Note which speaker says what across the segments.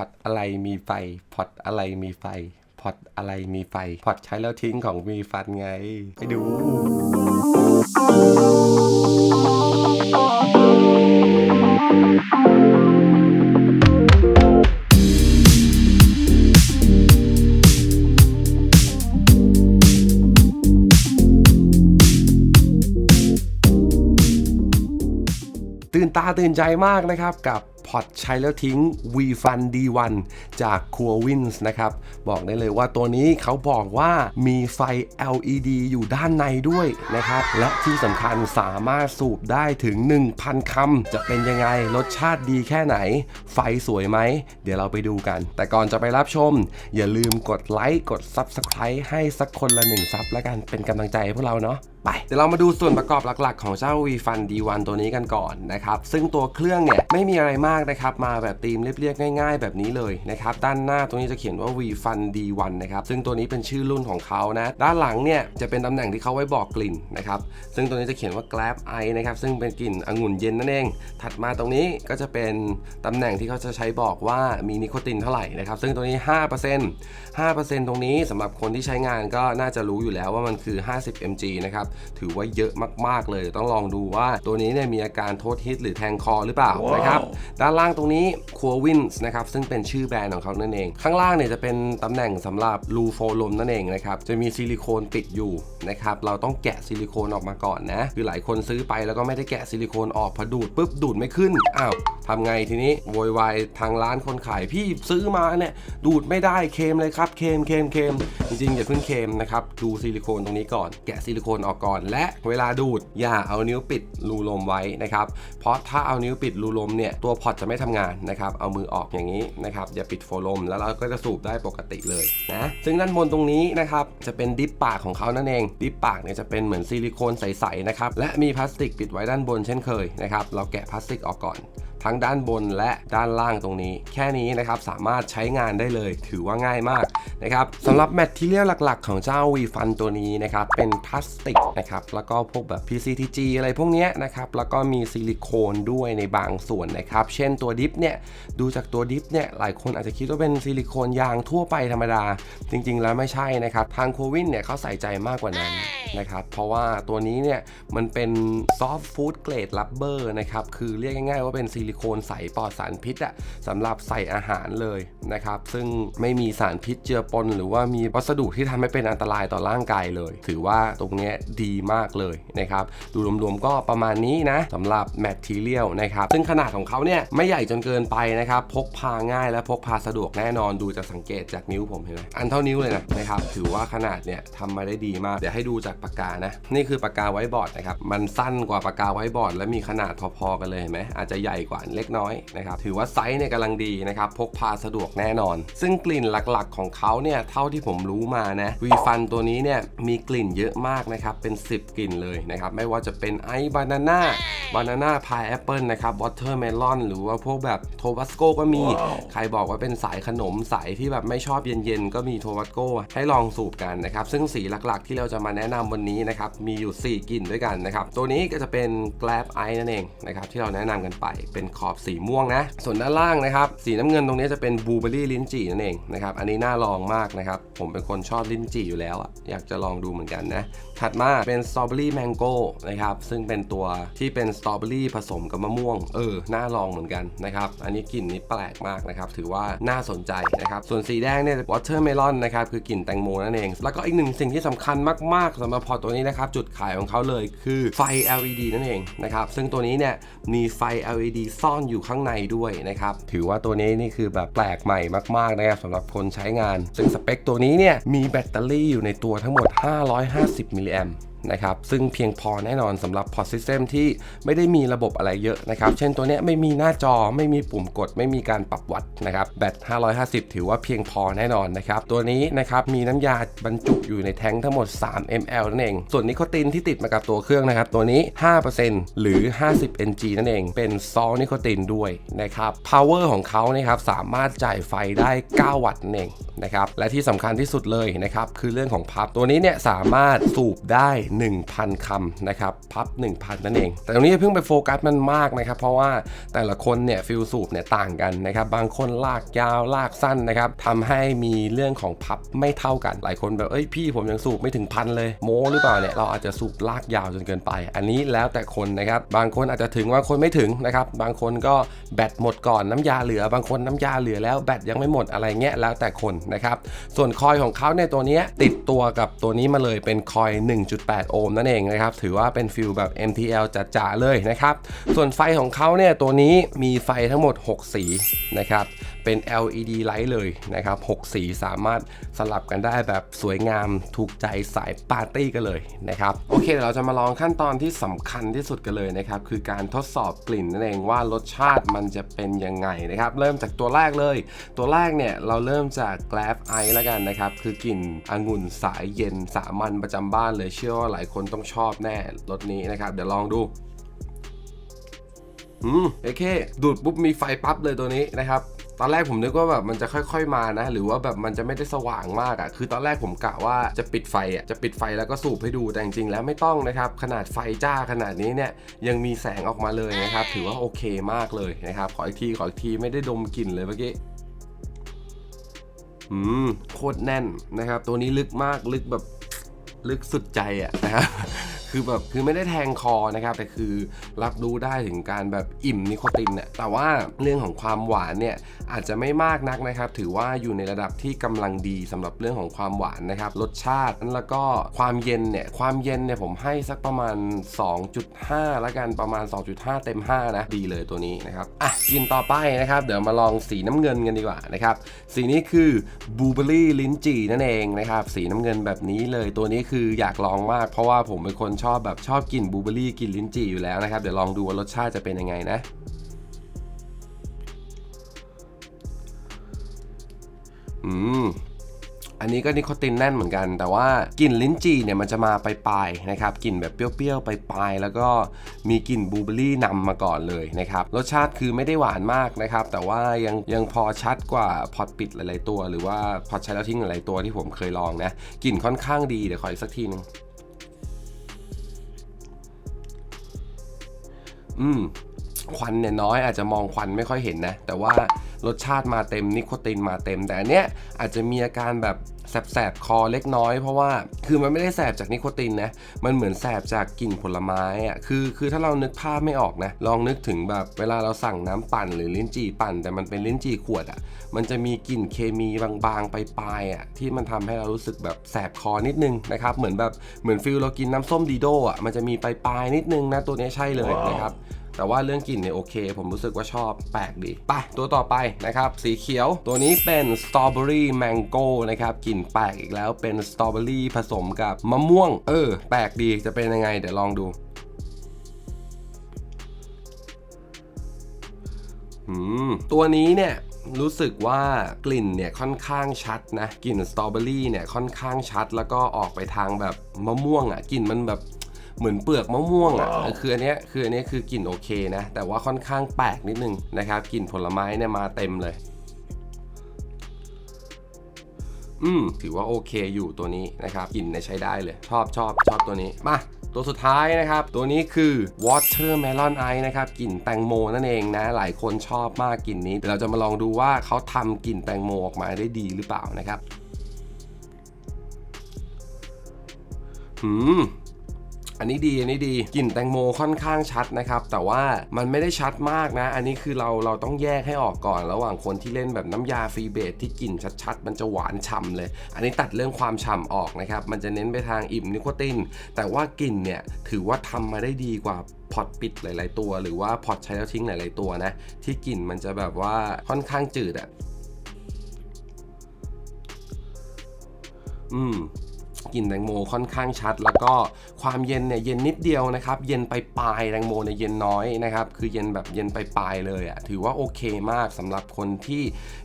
Speaker 1: พอตอะไรมีไฟพอตอะไรมีไฟพอตอะไรมีไฟพอตใช้แล้วทิ้งของมีฟันไง ไปดู ตื่นตาตื่นใจมากนะครับกับ พอตใช้แล้วทิ้ง V Fun D1 จาก c o r w i n s นะครับ บอกได้เลยว่าตัวนี้เขาบอกว่ามีไฟ LED อยู่ด้านในด้วยนะครับ และที่สำคัญสามารถสูบได้ถึง 1,000 คำ จะเป็นยังไง รสชาติดีแค่ไหน ไฟสวยไหม เดี๋ยวเราไปดูกัน แต่ก่อนจะไปรับชม อย่าลืมกดไลค์ กด Subscribe ให้สักคนละหนึ่งซับแล้วกัน เป็นกำลังใจให้พวกเราเนาะไปเดี๋ยวเรามาดูส่วนประกอบหลักๆ ของเจ้า V Fun D1 ตัวนี้กันก่อนนะครับ ซึ่งตัวเครื่องเนี่ยไม่มีอะไรมากนะครับมาแบบธีมเรียบๆง่าย ๆ แบบนี้เลยนะครับด้านหน้าตรงนี้จะเขียนว่า V Fun D1 นะครับซึ่งตัวนี้เป็นชื่อรุ่นของเขานะด้านหลังเนี่ยจะเป็นตำแหน่งที่เขาไว้บอกกลิ่นนะครับซึ่งตัวนี้จะเขียนว่า Grab Ice นะครับซึ่งเป็นกลิ่นองุ่นเย็นนั่นเอง ถัดมาตรงนี้ก็จะเป็นตำแหน่งที่เขาจะใช้บอกว่ามีนิโคตินเท่าไหร่นะครับซึ่งตัวนี้ 5% 5%ตรงนี้สำหรับคนที่ใช้งานก็น่าจะรู้อยู่แล้วว่ามันคือ 50 mg นะครับถือว่าเยอะมากๆเลย ต้องลองดูว่าตัวนี้เนี่ยมีอาการโทษฮิตหรือแทงคอหรือเปล่านะครับด้านล่างตรงนี้ c o r w i n s นะครับซึ่งเป็นชื่อแบรนด์ของเขานั่นเอง ข้างล่างเนี่ยจะเป็นตำแหน่งสำหรับรูโฟลมนั่นเองนะครับจะมีซิลิโคนติดอยู่นะครับเราต้องแกะซิลิโคนออกมาก่อนนะคือหลายคนซื้อไปแล้วก็ไม่ได้แกะซิลิโคนออกพอดูดปุ๊บดูดไม่ขึ้นอ้าวทำไงทีนี้โวยวายทางร้านคนขายพี่ซื้อมาเนี่ยดูดไม่ได้เค็มเลยครับเค็มเค็มเค็มจริงๆอย่าเพิ่งเค็มนะครับดูซิลิโคนตรงนี้ก่อน แกะซิลิโคนออกก่อน และเวลาดูดอย่าเอานิ้วปิดรูลมไว้นะครับเพราะถ้าเอานิ้วปิดรูลมเนี่ยตัวพอจะไม่ทำงานนะครับ เอามือออกอย่างนี้นะครับอย่าปิดโฟลมแล้วเราก็จะสูบได้ปกติเลยนะซึ่งด้านบนตรงนี้นะครับจะเป็นดิปปากของเขานั่นเอง ดิปปากเนี่ยจะเป็นเหมือนซิลิโคนใสๆนะครับและมีพลาสติกปิดไว้ด้านบนเช่นเคยนะครับเราแกะพลาสติกออกก่อน ทั้งด้านบนและด้านล่างตรงนี้ แค่นี้นะครับสามารถใช้งานได้เลยถือว่าง่ายมากนะครับสำหรับแมทที่เรียลหลักๆ ของเจ้า V Fun ตัวนี้นะครับเป็นพลาสติกนะครับแล้วก็พวกแบบ PCTG อะไรพวกนี้นะครับแล้วก็มีซิลิโคนด้วยในบางส่วนนะครับเช่นตัวดิฟเนี่ยดูจากตัวดิฟเนี่ยหลายคนอาจจะคิดว่าเป็นซิลิโคนยางทั่วไปธรรมดา จริง ๆ แล้วไม่ใช่นะครับทางโควินเนี่ยเขาใส่ใจมากกว่านั้นนะครับเพราะว่าตัวนี้เนี่ยมันเป็นซอฟต์ฟู้ดเกรดลับเบอร์นะครับคือเรียกง่ายๆว่าเป็นซิลิโคนใสปลอดสารพิษอะสำหรับใส่อาหารเลยนะครับ ซึ่งไม่มีสารพิษเจือปน หรือว่ามีวัสดุที่ทำให้เป็นอันตรายต่อร่างกายเลย ถือว่าตรงนี้ดีมากเลยนะครับ ดูรวมๆก็ประมาณนี้นะสำหรับแมททีเรียลนะครับ ซึ่งขนาดของเขาเนี่ยไม่ใหญ่จนเกินไปนะครับ พกพาง่ายและพกพาสะดวกแน่นอนดูจากสังเกตจากนิ้วผมเห็นไหมอันเท่านิ้วเลยนะนะครับ ถือว่าขนาดเนี่ยทำมาได้ดีมาก เดี๋ยวให้ดูจากปากกานะ นี่คือปากกาไว้บอร์ดนะครับ มันสั้นกว่าปากกาไว้บอร์ดและมีขนาดพอๆกันเลยเห็นไหมอาจจะใหญ่กว่าเล็กน้อยนะครับถือว่าไซส์เนี่ยกำลังดีนะครับพกพาสะดวกแน่นอน ซึ่งกลิ่นหลักๆของเขาเนี่ยเท่าที่ผมรู้มานะวีฟันตัวนี้เนี่ยมีกลิ่นเยอะมากนะครับเป็น 10 กลิ่นเลยนะครับไม่ว่าจะเป็นไอซ์บานาน่าบานาน่าพายแอปเปิลนะครับวอเตอร์เมลอนหรือว่าพวกแบบโทบัสโกก็มี ใครบอกว่าเป็นสายขนมสายที่แบบไม่ชอบเย็นๆ ก็มีโทบัสโกให้ลองสูบกันนะครับซึ่งสีหลักๆ ที่เราจะมาแนะนำวันนี้นะครับมีอยู่ 4 กลิ่นด้วยกันนะครับตัวนี้ก็จะเป็น Glab Ice นั่นเองนะครับที่เราแนะนำกันไปเป็นขอบสีม่วงนะ ส่วนด้านล่างนะครับ สีน้ำเงินตรงนี้จะเป็นบลูเบอรี่ลิ้นจี่นั่นเองนะครับ อันนี้น่าลองมากนะครับ ผมเป็นคนชอบลิ้นจี่อยู่แล้วอะอยากจะลองดูเหมือนกันนะ ถัดมาเป็นสตรอเบอรี่แมงโก้นะครับ ซึ่งเป็นตัวที่เป็นสตรอเบอรี่ผสมกับมะม่วง เออ น่าลองเหมือนกันนะครับ อันนี้กลิ่นนี้แปลกมากนะครับ ถือว่าน่าสนใจนะครับ ส่วนสีแดงเนี่ยวอเตอร์เมลอนนะครับ คือกลิ่นแตงโมนั่นเอง แล้วก็อีกหนึ่งสิ่งที่สำคัญมากๆสำหรับพอตตัวนี้นะครับ จุดขายของเขาเลยคือไฟ LED นั่นเองนะครับ ซึ่งตัวนี้เนี่ยมีไฟ LED ซ่อนอยู่ข้างในด้วยนะครับ ถือว่าตัวนี้นี่คือแบบแปลกใหม่มากๆนะครับสำหรับคนใช้งาน ซึ่งสเปคตัวนี้เนี่ยมีแบตเตอรี่อยู่ในตัวทั้งหมด 550มิลลิแอม นะครับซึ่งเพียงพอแน่นอนสำหรับพอร์ตซิสเต็มที่ไม่ได้มีระบบอะไรเยอะนะครับ เช่นตัวนี้ไม่มีหน้าจอไม่มีปุ่มกด ไม่มีการปรับวัดนะครับแบต 550 ถือว่าเพียงพอแน่นอนนะครับ ตัวนี้นะครับมีน้ำยาบรรจุอยู่ในแท้งทั้งหมด 3 ml นั่นเอง ส่วนนิโคตินที่ติดมากับตัวเครื่องนะครับ ตัวนี้ 5%หรือ 50 ng นั่นเอง เป็นซอลนิโคตินด้วยนะครับ power ของเขานะครับสามารถจ่ายไฟได้ 9 วัตต์นั่นเองนะครับและที่สำคัญที่สุดเลยนะครับคือเรื่องของพับตัวนี้เนี่ยสามารถสูบได้1,000คำนะครับพับ 1,000 นั่นเอง แต่ตรงนี้เพิ่งไปโฟกัสมันมากนะครับ เพราะว่าแต่ละคนเนี่ยฟิลสูบเนี่ยต่างกันนะครับบางคนลากยาวลากสั้นนะครับทำให้มีเรื่องของพับไม่เท่ากัน หลายคนแบบเอ้ยพี่ผมยังสูบไม่ถึงพันเลยโม้หรือเปล่าเนี่ยเราอาจจะสูบลากยาวจนเกินไป อันนี้แล้วแต่คนนะครับบางคนอาจจะถึงบางคนไม่ถึงนะครับบางคนก็แบตหมดก่อนน้ำยาเหลือบางคนน้ำยาเหลือแล้วแบตยังไม่หมดอะไรเงี้ยแล้วแต่คนนะครับส่วนคอยของเขาเนี่ยตัวนี้ติดตัวกับตัวนี้มาเลยเป็นคอย 1.8โอห์มนั่นเองนะครับ ถือว่าเป็นฟิลแบบ MTL จ๋าๆเลยนะครับ ส่วนไฟของเขาเนี่ยตัวนี้มีไฟทั้งหมด 6 สีนะครับ เป็น LED ไลท์เลยนะครับ6สีสามารถสลับกันได้แบบสวยงามถูกใจสายปาร์ตี้กันเลยนะครับโอเคเดี๋ยวเราจะมาลองขั้นตอนที่สำคัญที่สุดกันเลยนะครับคือการทดสอบกลิ่นนั่นเองว่ารสชาติมันจะเป็นยังไงนะครับเริ่มจากตัวแรกเลย ตัวแรกเนี่ยเราเริ่มจาก g l a s Ice แล้วกันนะครับคือกลิ่นองุ่นสายเย็นสามัญประจำบ้านเลยเชื่อว่าหลายคนต้องชอบแน่รสนี้นะครับ เดี๋ยวลองดูอืมโอเค ดูดปุ๊บมีไฟปั๊บเลยตัวนี้นะครับ ตอนแรกผมนึกว่าแบบมันจะค่อย ๆมานะ หรือว่าแบบมันจะไม่ได้สว่างมากอะ่ะ คือตอนแรกผมกะว่าจะปิดไฟอะ่ะจะปิดไฟแล้วก็สูบให้ดูแต่จริงๆแล้วไม่ต้องนะครับ ขนาดไฟจ้าขนาดนี้เนี่ยยังมีแสงออกมาเลยนะครับ ถือว่าโอเคมากเลยนะครับ ขออีกทีขออีกทีไม่ได้ดมกลิ่นเลยเมื่อกี้อืมโคตรแน่นนะครับ ตัวนี้ลึกมากลึกแบบลึกสุดใจอะนะครับ คือแบบคือไม่ได้แทงคอนะครับแต่คือรับรู้ได้ถึงการแบบอิ่มนิโคตินเนี่ยแต่ว่าเรื่องของความหวานเนี่ยอาจจะไม่มากนักนะครับ ถือว่าอยู่ในระดับที่กำลังดีสำหรับเรื่องของความหวานนะครับ รสชาติแล้วก็ความเย็นเนี่ยความเย็นเนี่ยผมให้สักประมาณ 2.5แล้วกันประมาณ 2.5 เต็ม 5 นะ ดีเลยตัวนี้นะครับอะกินต่อไปนะครับ เดี๋ยวมาลองสีน้ำเงินกันดีกว่านะครับสีนี้คือบูเบอรี่ลิ้นจี่นั่นเองนะครับสีน้ำเงินแบบนี้เลยตัวนี้คืออยากลองมาก เพราะว่าผมเป็นคนชอบแบบชอบกลิ่นบูเบอรี่กลิ่นลิ้นจี่อยู่แล้วนะครับ เดี๋ยวลองดูว่ารสชาติจะเป็นยังไงนะ อืมอันนี้ก็นิโคตินแน่นเหมือนกัน แต่ว่ากลิ่นลิ้นจี่เนี่ยมันจะมาปลายๆนะครับกลิ่นแบบเปรี้ยวๆปลายๆแล้วก็มีกลิ่นบลูเบอรี่นำมาก่อนเลยนะครับรสชาติคือไม่ได้หวานมากนะครับ แต่ว่ายังยังพอชัดกว่าพอตปิดหลายๆตัว หรือว่าพอใช้แล้วทิ้งหลายๆตัวที่ผมเคยลองนะกลิ่นค่อนข้างดีเดี๋ยวขออีกสักทีหนึง อืมควันเนี่ยน้อยอาจจะมองควันไม่ค่อยเห็นนะ แต่ว่ารสชาติมาเต็มนิโคตินมาเต็ม แต่อันเนี้ยอาจจะมีอาการแบบ แสบๆ คอเล็กน้อยเพราะว่าคือมันไม่ได้แสบจากนิโคตินนะ มันเหมือนแสบจากกลิ่นผลไม้อะ่ะคือคือถ้าเรานึกภาพไม่ออกนะ ลองนึกถึงแบบเวลาเราสั่งน้ำปั่นหรือลิ้นจี่ปั่น แต่มันเป็นลิ้นจี่ขวดอะ่ะมันจะมีกลิ่นเคมีบางๆไปปลายอะที่มันทำให้เรารู้สึกแบบแสบคอนิดนึงนะครับเหมือนแบบเหมือนฟิลเรากินน้ำส้มดีโดอะมันจะมีปลายๆนิดนึงนะตัวนี้ใช่เลยนะครับ แต่ว่าเรื่องกลิ่นเนี่ยโอเค ผมรู้สึกว่าชอบแปลกดีไปตัวต่อไปนะครับ สีเขียวตัวนี้เป็นสตรอเบอรี่แมงโก้นะครับกลิ่นแปลกอีกแล้วเป็นสตรอเบอรี่ผสมกับมะม่วง เออ แปลกดีจะเป็นยังไง เดี๋ยวลองดูอืมตัวนี้เนี่ยรู้สึกว่ากลิ่นเนี่ยค่อนข้างชัดนะกลิ่นสตรอเบอรี่เนี่ยค่อนข้างชัด แล้วก็ออกไปทางแบบมะม่วงอะ่ะกลิ่นมันแบบ เหมือนเปลือกมะม่วงอะ่ะเออคืออันเนี้ยคืออันเนี้ยคือกลิ่นโอเคนะ แต่ว่าค่อนข้างแปลกนิดนึงนะครับกลิ่นผลไม้เนี่ยมาเต็มเลยอืมถือว่าโอเคอยู่ตัวนี้นะครับกลิ่นเนี่ยใช้ได้เลย ชอบชอบชอบตัวนี้ มาตัวสุดท้ายนะครับ ตัวนี้คือ watermelon ice นะครับกลิ่นแตงโมนั่นเองนะ หลายคนชอบมากกลิ่นนี้เดี๋ยวเราจะมาลองดูว่าเขาทำกลิ่นแตงโมออกมาได้ดีหรือเปล่านะครับ อืม อันนี้ดีอันนี้ดีกลิ่นแตงโมค่อนข้างชัดนะครับ แต่ว่ามันไม่ได้ชัดมากนะ อันนี้คือเราเราต้องแยกให้ออกก่อน ระหว่างคนที่เล่นแบบน้ำยาฟรีเบสที่กลิ่นชัดๆ มันจะหวานฉ่ำเลย อันนี้ตัดเรื่องความฉ่ำออกนะครับ มันจะเน้นไปทางอิ่มนิโคติน แต่ว่ากลิ่นเนี่ยถือว่าทำมาได้ดีกว่าพอตปิดหลาย ๆ ตัว หรือว่าพอตใช้แล้วทิ้งหลาย ๆ ตัวนะที่กลิ่นมันจะแบบว่าค่อนข้างจืดอะอืม กลิ่นแตงโมค่อนข้างชัด แล้วก็ความเย็นเนี่ยเย็นนิดเดียวนะครับเย็นไปปลายๆแตงโมเนี่ยเย็นน้อยนะครับคือเย็นแบบเย็นไปปลายๆเลยอะ่ะถือว่าโอเคมากสำหรับคนที่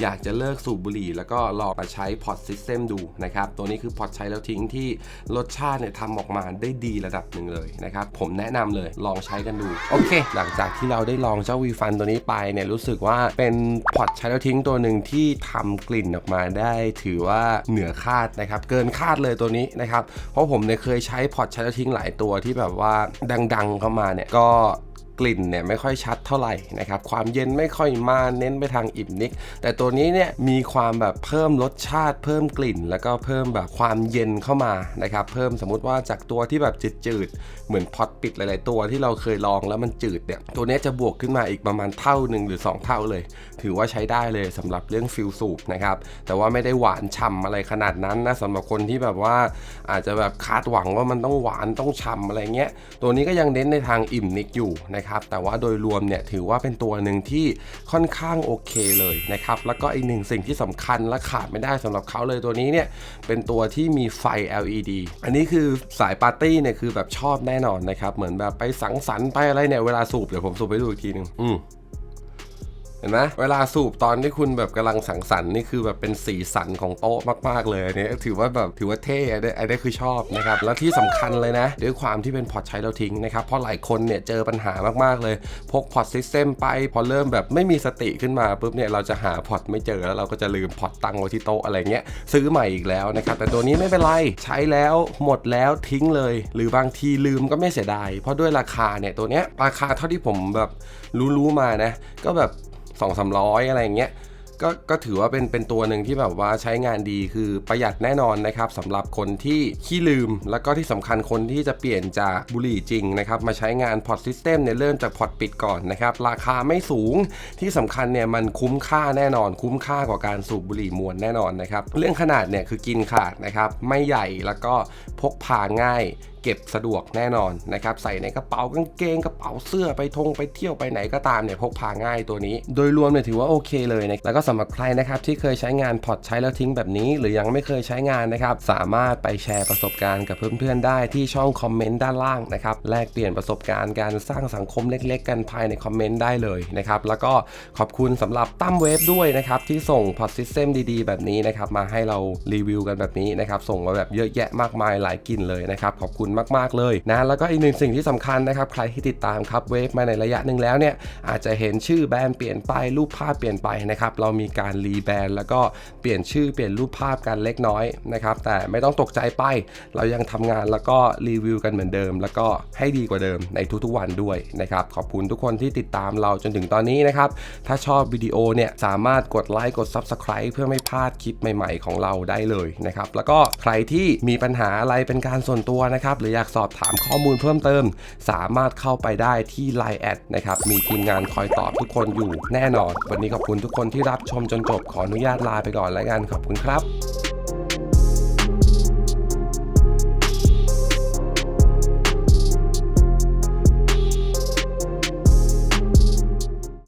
Speaker 1: อยากจะเลิกสูบบุหรี่ แล้วก็ลองมาใช้พอตซิสเต็มดูนะครับตัวนี้คือพอตใช้แล้วทิ้งที่รสชาติเนี่ยทำออกมาได้ดีระดับหนึ่งเลยนะครับผมแนะนำเลยลองใช้กันดูโอเค หลังจากที่เราได้ลองเจ้าวีฟันตัวนี้ไปเนี่ยรู้สึกว่าเป็นพอตใช้แล้วทิ้งตัวหนึ่งที่ทำกลิ่นออกมาได้ ถือว่าเหนือคาดนะครับเกินคาดเลยตัวนี้นี้นะครับ เพราะผมเนี่ยเคยใช้พอร์ตชาร์จทิ้งหลายตัวที่แบบว่าดังๆเข้ามาเนี่ยก็ กลิ่นเนี่ยไม่ค่อยชัดเท่าไหร่นะครับความเย็นไม่ค่อยมาเน้นไปทางอิ่มนิก แต่ตัวนี้เนี่ยมีความแบบเพิ่มรสชาติ เพิ่มกลิ่น แล้วก็เพิ่มแบบความเย็นเข้ามานะครับเพิ่มสมมติว่าจากตัวที่แบบจืดๆเหมือนพอตปิดหลาย ๆ ตัวที่เราเคยลองแล้วมันจืดเนี่ยตัวนี้จะบวกขึ้นมาอีกประมาณเท่าหนึ่งหรือ 2 เท่าเลย ถือว่าใช้ได้เลยสำหรับเรื่องฟิลสูบนะครับแต่ว่าไม่ได้หวานฉ่ำอะไรขนาดนั้นนะสำหรับคนที่แบบว่าอาจจะแบบคาดหวังว่ามันต้องหวานต้องฉ่ำอะไรเงี้ยตัวนี้ก็ยังเน้นในทางอิ่มนิกอยู่นะครับแต่ว่าโดยรวมเนี่ยถือว่าเป็นตัวหนึ่งที่ค่อนข้างโอเคเลยนะครับ แล้วก็อีกหนึ่งสิ่งที่สำคัญและขาดไม่ได้สำหรับเขาเลยตัวนี้เนี่ยเป็นตัวที่มีไฟ LED อันนี้คือสายปาร์ตี้เนี่ยคือแบบชอบแน่นอนนะครับ เหมือนแบบไปสังสรรค์ไปอะไรเนี่ยเวลาสูบเดี๋ยวผมสูบไปดูอีกทีหนึ่งอืม ห็นไหมเวลาสูบตอนที่คุณแบบกำลังสังสรรค์นี่คือแบบเป็นสีสันของโต๊ะมาก ๆ เลยอันนี้ถือว่าแบบถือว่าเท่อันนี้อันนี้คือชอบนะครับแล้วที่สำคัญเลยนะ ด้วยความที่เป็นพอร์ตใช้แล้วทิ้งนะครับเพราะหลายคนเนี่ยเจอปัญหามากๆเลย พกพอร์ตซิสเต็มไป พอเริ่มแบบไม่มีสติขึ้นมาปุ๊บเนี่ยเราจะหาพอร์ตไม่เจอแล้วเราก็จะลืมพอร์ตตั้งไว้ที่โต๊ะอะไรเงี้ยซื้อใหม่อีกแล้วนะครับแต่ตัวนี้ไม่เป็นไรใช้แล้วหมดแล้วทิ้งเลย หรือบางทีลืมก็ไม่เสียดายเพราะด้วยราคาเนี่ยตัวเนี้ยราคาเท่าที่ผมแบบรู้ๆมานะก็แบบ สองสามร้อยอะไรอย่างเงี้ยก็ก็ถือว่าเป็นเป็นตัวหนึ่งที่แบบว่าใช้งานดีคือประหยัดแน่นอนนะครับสำหรับคนที่ขี้ลืม แล้วก็ที่สำคัญคนที่จะเปลี่ยนจากบุหรี่จริงนะครับมาใช้งานพอร์ตซิสเต็มเนี่ยเริ่มจากพอร์ตปิดก่อนนะครับราคาไม่สูงที่สำคัญเนี่ยมันคุ้มค่าแน่นอน คุ้มค่ากว่าการสูบบุหรี่มวนแน่นอนนะครับเรื่องขนาดเนี่ยคือกินขาดนะครับไม่ใหญ่แล้วก็พกพาง่าย เก็บสะดวกแน่นอนนะครับใส่ในกระเป๋ากางเกงกระเป๋าเสื้อไปทงไปเที่ยวไปไหนก็ตามเนี่ยพกพาง่ายตัวนี้ โดยรวมเนี่ยถือว่าโอเคเลยนะแล้วก็สำหรับใครนะครับที่เคยใช้งานพอร์ตใช้แล้วทิ้งแบบนี้ หรือยังไม่เคยใช้งานนะครับสามารถไปแชร์ประสบการณ์กับเพื่อนๆได้ที่ช่องคอมเมนต์ด้านล่างนะครับแลกเปลี่ยนประสบการณ์การสร้างสังคมเล็ก ๆ กันภายในคอมเมนต์ได้เลยนะครับแล้วก็ขอบคุณสำหรับตั้มเวฟด้วยนะครับที่ส่งพอร์ตซิสเต็มดีๆ แบบนี้นะครับมาให้เรารีวิวกันแบบนี้นะครับส่งมาแบบเยอะแยะมากมายหลายกลิ่นเลยนะครับขอบคุณมากๆเลยนะแล้วก็อีกหนึ่งสิ่งที่สำคัญนะครับใครที่ติดตามครับเวฟมาในระยะหนึ่งแล้วเนี่ยอาจจะเห็นชื่อแบรนด์เปลี่ยนไปรูปภาพเปลี่ยนไปนะครับเรามีการรีแบรนด์แล้วก็เปลี่ยนชื่อเปลี่ยนรูปภาพกันเล็กน้อยนะครับแต่ไม่ต้องตกใจไป เรายังทำงานแล้วก็รีวิวกันเหมือนเดิม แล้วก็ให้ดีกว่าเดิมในทุกๆวันด้วยนะครับขอบคุณทุกคนที่ติดตามเราจนถึงตอนนี้นะครับถ้าชอบวิดีโอเนี่ยสามารถกดไลค์กด Subscribe เพื่อไม่พลาดคลิปใหม่ ๆ ของเราได้เลยนะครับแล้วก็ใครที่มีปัญหาอะไรเป็นการส่วนตัวนะครับรืออยากสอบถามข้อมูลเพิ่มเติม สามารถเข้าไปได้ที่ Line แอดนะครับ มีทีมงานคอยตอบทุกคนอยู่แน่นอน วันนี้ขอบคุณทุกคนที่รับชมจนจบ ขออนุญาตลาไปก่อนแล้วกัน ขอบคุณครับ